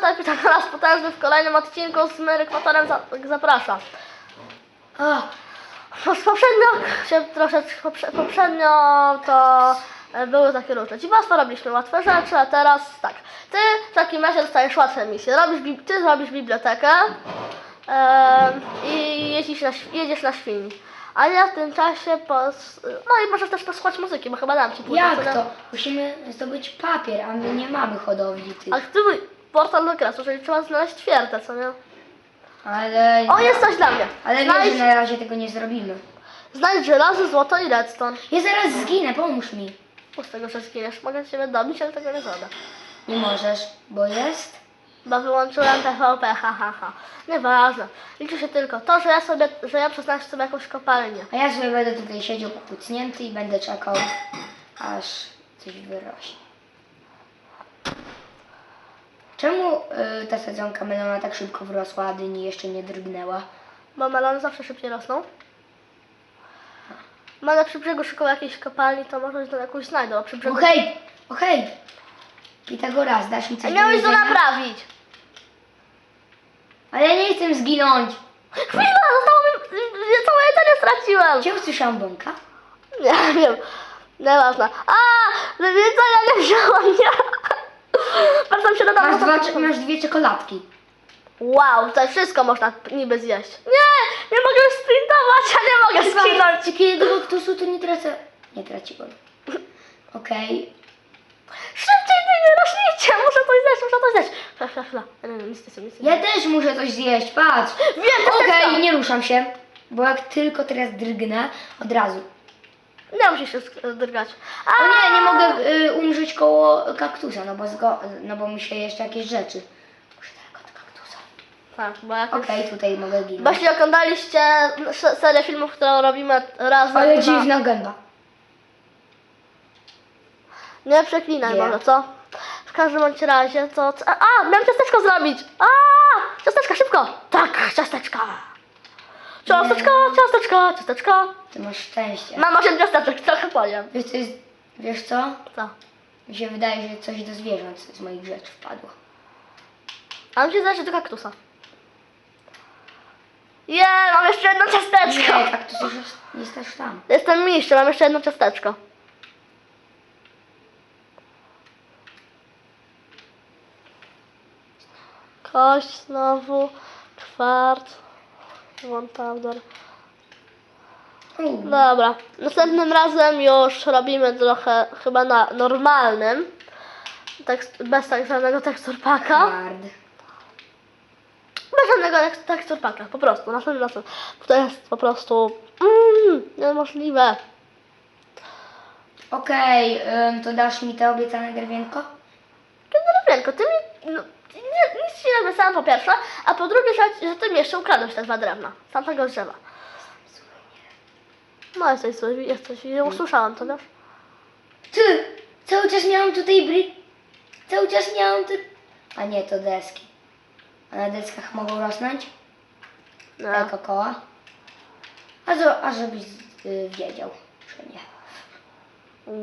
tutaj Pitagoras Potężny w kolejnym odcinku z Merykwatorem za, zaprasza. Ach, po- Poprzednio się troszeczkę, poprze- poprzednio to e, były takie różne dziwactwa, robiliśmy łatwe rzeczy, a teraz tak. Ty w takim razie dostajesz łatwe misje. Robisz, bi- ty zrobisz bibliotekę i jeździsz na, jedziesz na świni. A ja w tym czasie pos... No i możesz też posłuchać muzyki, bo chyba dam ci później. Jak to? Musimy zdobyć papier, a my nie mamy hodowli tych. Aktywuj portal do kresu, czyli trzeba znaleźć twierdzę, co nie? Ale... O, jest coś dla mnie. Ale wiesz, Znajdź, że na razie tego nie zrobimy. znajdź żelazo, złoto i redstone. Ja zaraz zginę, pomóż mi. Z tego, że zginiesz. Mogę ciebie dobić, ale tego nie zrobię. Nie możesz, bo jest... Bo wyłączyłem TVP, ha, ha, ha. Nieważne. Liczy się tylko to, że ja sobie, że ja przeznaczę sobie jakąś kopalnię. A ja sobie będę tutaj siedział kucnięty i będę czekał, aż coś wyrośnie. Czemu y, ta sadzonka melona tak szybko wyrosła, a dyni jeszcze nie drgnęła? Bo melony zawsze szybciej rosną. Będę przy brzegu szukał jakiejś kopalni, to może tam jakąś znajdę, a przy brzegu... Okej, okej. Pitagoras, dasz mi coś Miałeś to jedzenia? naprawić! Ale ja nie chcę zginąć. Chwila, zostało mi... ja Całe jedzenie straciłem! Gdzie usłyszałam bąka? Nie wiem. Nieważne. A! Co, ja nie wziąłam, nie! Wracam się do domu. Masz, to- dwa, masz dwie czekoladki. Wow, tutaj wszystko można niby zjeść. Nie! Nie mogę już sprintować, ja nie mogę sprintować. Czy kiedy do kaktusu to nie tracę... Nie traciłem. Okej. Szybciej ty nie rośnijcie, muszę coś zjeść, muszę coś zjeść. Nie, nie, nie, nic nie, nic nie. Ja też muszę coś zjeść, patrz. Wiem, to Okej, okay. nie ruszam się. Bo jak tylko teraz drgnę, od razu. Nie musisz się sk- drgać. A, O nie, nie mogę y, umrzeć koło kaktusa, no bo, zgo, no bo mi się jeszcze jakieś rzeczy. Muszę daleko od kaktusa. Tak, bo jak Okej, tutaj mogę ginąć. Właśnie oglądaliście serię filmów, którą robimy razem. Ale na- dziwna gęba. Nie przeklinaj Nie. może, co? W każdym bądź razie to... A, a miałem ciasteczko zrobić! A, ciasteczka, szybko! Tak, ciasteczka! Ciasteczka, ciasteczka, ciasteczka! Ty masz szczęście. Mam 8 ciasteczek, trochę powiem. Wiesz co jest, wiesz co? Co? Mi się wydaje, że coś do zwierząt z moich rzeczy wpadło. A mi się zdaje, że do kaktusa. Je, mam jeszcze jedno ciasteczko! Nie, kaktus już jest, jest też tam. Jestem mistrzem, mam jeszcze jedno ciasteczko. Kość znowu, czwart, one powder. Dobra, następnym razem już robimy trochę chyba na normalnym, tekst, bez tak zwanego teksturpaka. Bez żadnego tekst- teksturpaka, po prostu, następnym razem. To jest po prostu mm, niemożliwe. Okej, ym, to dasz mi te obiecane drewienko? Drewienko, ty mi, no, nie, nic ci nie napisałam po pierwsze, a po drugie, że, że ty mi jeszcze ukradłeś te dwa drewna z tamtego drzewa. No jesteś zły, jesteś, ja usłyszałam to, wiesz? Ty! Cały czas miałam tutaj bry... Cały czas miałam tu... A nie, to deski. A na deskach mogą rosnąć? Nie. Jako koła? A, zo, a żebyś y, wiedział, że nie.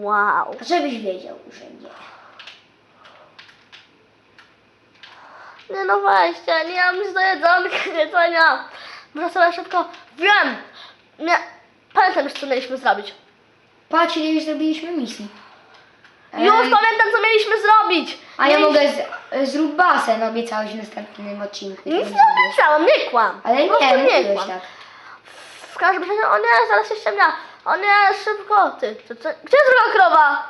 Wow. A żebyś wiedział, że nie. Nie no weźcie, nie mam nic do jedzonka, jedzenia. Muszę sobie szybko, wiem! Nie, pamiętam już co mieliśmy zrobić. Patrz, ile już zrobiliśmy misji. Już pamiętam co mieliśmy zrobić! A ja Mieliśmy- mogę z, zrób basen, obiecałeś w następnym odcinku. Nic nie obiecałam, nie kłam. Ale Po prostu nie, mówiłeś kłam. tak. W każdym razie, o nie, zaraz się ściemnia. O nie, szybko, ty, ty, ty. Gdzie jest druga krowa?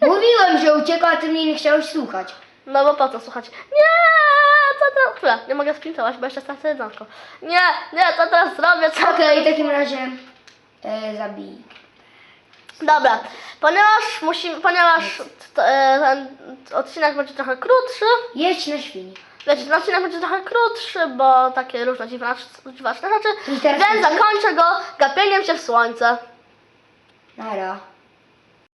Mówiłem, że uciekła, a ty mnie nie chciałeś słuchać. No bo po co słuchać? Nie, co teraz? Chwila, nie mogę sprintować, bo jeszcze stracę jedzonko. Nie, nie, co teraz zrobię? Co? Okej, w takim razie e, zabij. Dobra, ponieważ musimy, ponieważ t, e, ten odcinek będzie trochę krótszy, Jedź na świni. wiecie, ten odcinek będzie trochę krótszy, bo takie różne dziwaczne, dziwaczne rzeczy, Czyli teraz więc kończymy? zakończę go gapieniem się w słońce. Nara.